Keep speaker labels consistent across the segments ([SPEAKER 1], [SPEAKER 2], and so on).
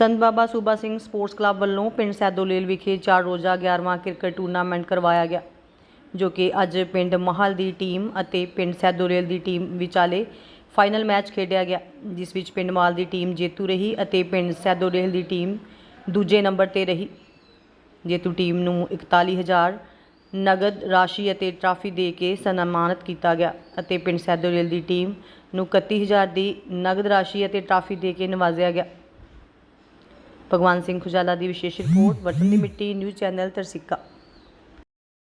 [SPEAKER 1] ਸੰਤ ਬਾਬਾ ਸੂਬਾ Singh sports club ਵੱਲੋਂ ਪਿੰਡ ਸੈਦੋਲੇਲ ਵਿਖੇ ਚਾਰ ਰੋਜ਼ਾ 11ਵਾਂ ਕ੍ਰਿਕਟ ਟੂਰਨਾਮੈਂਟ ਕਰਵਾਇਆ ਗਿਆ, ਜੋ ਕਿ ਅੱਜ ਪਿੰਡ ਮਹਲ ਦੀ ਟੀਮ ਅਤੇ ਪਿੰਡ ਸੈਦੋਲੇਲ ਦੀ ਟੀਮ ਵਿਚਾਲੇ ਫਾਈਨਲ ਮੈਚ ਖੇਡਿਆ ਗਿਆ, ਜਿਸ ਵਿੱਚ ਪਿੰਡ ਮਹਲ ਦੀ ਟੀਮ ਜੇਤੂ ਰਹੀ ਅਤੇ ਪਿੰਡ ਸੈਦੋਲੇਲ ਦੀ ਟੀਮ ਦੂਜੇ ਨੰਬਰ ਤੇ ਰਹੀ। ਜੇਤੂ ਟੀਮ ਨੂੰ 41000 ਨਗਦ ਰਾਸ਼ੀ ਅਤੇ ਟਰਾਫੀ ਦੇ ਕੇ ਸਨਮਾਨਿਤ ਕੀਤਾ ਗਿਆ ਅਤੇ ਪਿੰਡ ਸੈਦੋਲੇਲ ਦੀ ਟੀਮ ਨੂੰ 31000 ਦੀ ਨਗਦ ਰਾਸ਼ੀ ਅਤੇ ਟਰਾਫੀ ਦੇ ਕੇ ਨਵਾਜ਼ਿਆ ਗਿਆ। ਭਗਵਾਨ ਸਿੰਘ ਖੁਜਾਲਾ ਦੀ ਵਿਸ਼ੇਸ਼ ਰਿਪੋਰਟ ਵਤਨ ਦੀ ਮਿੱਟੀ, ਨਿਊਜ਼ ਚੈਨਲ ਤਰਸਿੱਕਾ।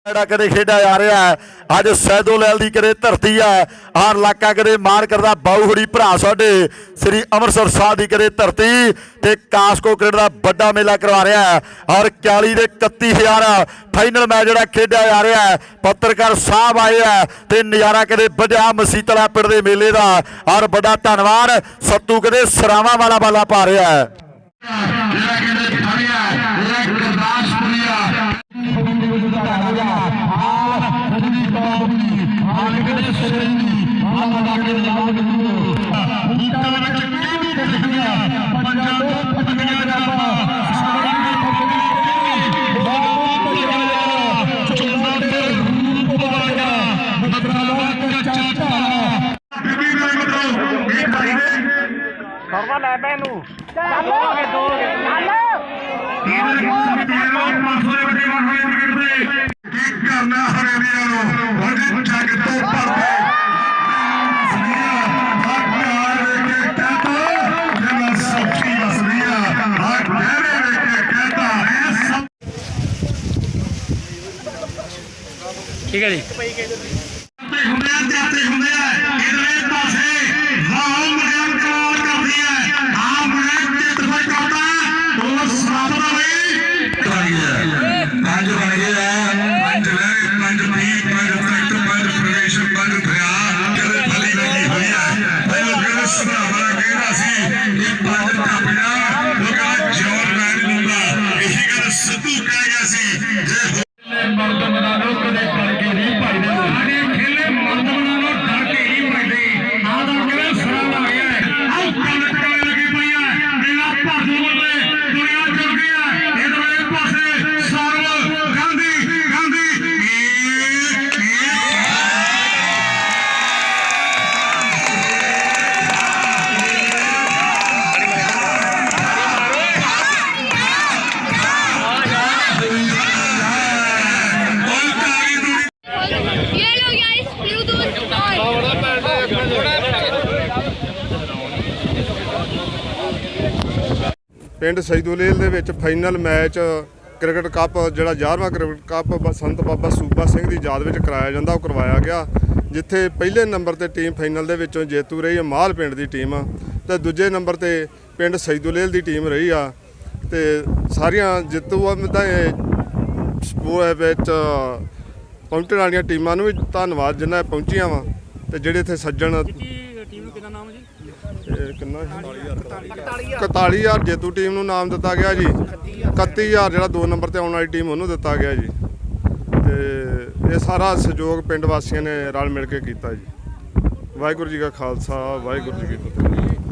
[SPEAKER 2] ਜਿਹੜਾ ਕਦੇ ਖੇਡਿਆ ਜਾ ਰਿਹਾ ਹੈ। ਅੱਜ ਸੈਦੋਲੈਲ ਦੀ ਕਦੇ ਧਰਤੀ ਹੈ। ਆਹ ਇਲਾਕਾ ਕਦੇ ਮਾਣ ਕਰਦਾ ਬਾਉਹੜੀ ਭਰਾ ਸਾਡੇ। ਸ੍ਰੀ ਅੰਮ੍ਰਿਤਸਰ ਸਾਹਿਬ ਦੀ ਕਦੇ ਧਰਤੀ ਤੇ ਕਾਸਕੋ ਕ੍ਰਿਕਟ ਦਾ ਵੱਡਾ ਮੇਲਾ ਕਰਵਾ ਰਿਹਾ ਹੈ। ਔਰ 41 ਦੇ 31000 ਫਾਈਨਲ ਮੈਚ ਜਿਹੜਾ ਖੇਡਿਆ ਜਾ ਰਿਹਾ ਹੈ। ਪੱਤਰਕਾਰ ਸਾਹਿਬ ਆਏ ਆ ਤੇ ਨਜ਼ਾਰਾ ਕਦੇ ਵਧਿਆ ਮਸੀਤਲਾ ਪਿੰਡ ਦੇ ਮੇਲੇ ਦਾ। ਔਰ ਵੱਡਾ ਧੰਨਵਾਦ, ਸੱਤੂ ਕਦੇ ਸਰਾਵਾਂ ਵਾਲਾ ਬਾਲਾ ਪਾ ਰਿਹਾ ਹੈ।
[SPEAKER 3] नॉर्मल है बेनू चालो आगे दो चालो तीन दिन तीन दिन मासूम दिन मासूम दिन करते ठीक करना हरे दिया लो
[SPEAKER 4] ਠੀਕ ਹੈ ਜੀ।
[SPEAKER 3] ਤੇ ਹੁੰਦੇ ਆ ਤੇ ਹੁੰਦੇ ਆ। ਇਹਦੇ
[SPEAKER 5] ਪਿੰਡ ਸੈਦੂਲੇਲ ਦੇ ਵਿੱਚ ਫਾਈਨਲ ਮੈਚ ਕ੍ਰਿਕਟ ਕੱਪ, ਜਿਹੜਾ 11ਵਾਂ ਕ੍ਰਿਕਟ ਕੱਪ ਸੰਤ ਬਾਬਾ ਸੂਬਾ ਸਿੰਘ ਦੀ ਯਾਦ ਵਿੱਚ ਕਰਾਇਆ ਜਾਂਦਾ, ਉਹ ਕਰਵਾਇਆ ਗਿਆ, ਜਿੱਥੇ ਪਹਿਲੇ ਨੰਬਰ ਤੇ ਟੀਮ ਫਾਈਨਲ ਦੇ ਵਿੱਚੋਂ ਜੇਤੂ ਰਹੀ ਹੈ ਮਾਲ ਪਿੰਡ ਦੀ ਟੀਮ ਤੇ ਦੂਜੇ ਨੰਬਰ ਤੇ ਪਿੰਡ ਸੈਦੂਲੇਲ ਦੀ ਟੀਮ ਰਹੀ ਆ, ਤੇ ਸਾਰੀਆਂ ਜਿੱਤੂ ਆ, ਤਾਂ ਸਪੋਰਟ ਵਿੱਚ ਪਹੁੰਚਣ ਵਾਲੀਆਂ ਟੀਮਾਂ ਨੂੰ ਵੀ ਧੰਨਵਾਦ ਜਿਨ੍ਹਾਂ ਪਹੁੰਚੀਆਂ ਵਾ, ਤੇ ਜਿਹੜੇ ਇੱਥੇ ਸੱਜਣ
[SPEAKER 4] ਕਿਹਦਾ ਨਾਮ ਜੀ?
[SPEAKER 5] ਇਹ ਕਿੰਨਾ 41000 ਜੇਤੂ ਟੀਮ ਨੂੰ ਨਾਮ ਦਿੱਤਾ ਗਿਆ ਜੀ। 31000 ਜਿਹੜਾ 2 ਨੰਬਰ ਤੇ ਆਉਣ ਵਾਲੀ ਟੀਮ ਉਹਨੂੰ ਦਿੱਤਾ ਗਿਆ ਜੀ। ਤੇ ਇਹ ਸਾਰਾ ਸਹਿਯੋਗ ਪਿੰਡ ਵਾਸੀਆਂ ਨੇ ਰਲ ਮਿਲ ਕੇ ਕੀਤਾ ਜੀ। ਵਾਹਿਗੁਰੂ ਜੀ ਕਾ ਖਾਲਸਾ ਵਾਹਿਗੁਰੂ ਜੀ ਕੀ ਫਤਿਹ।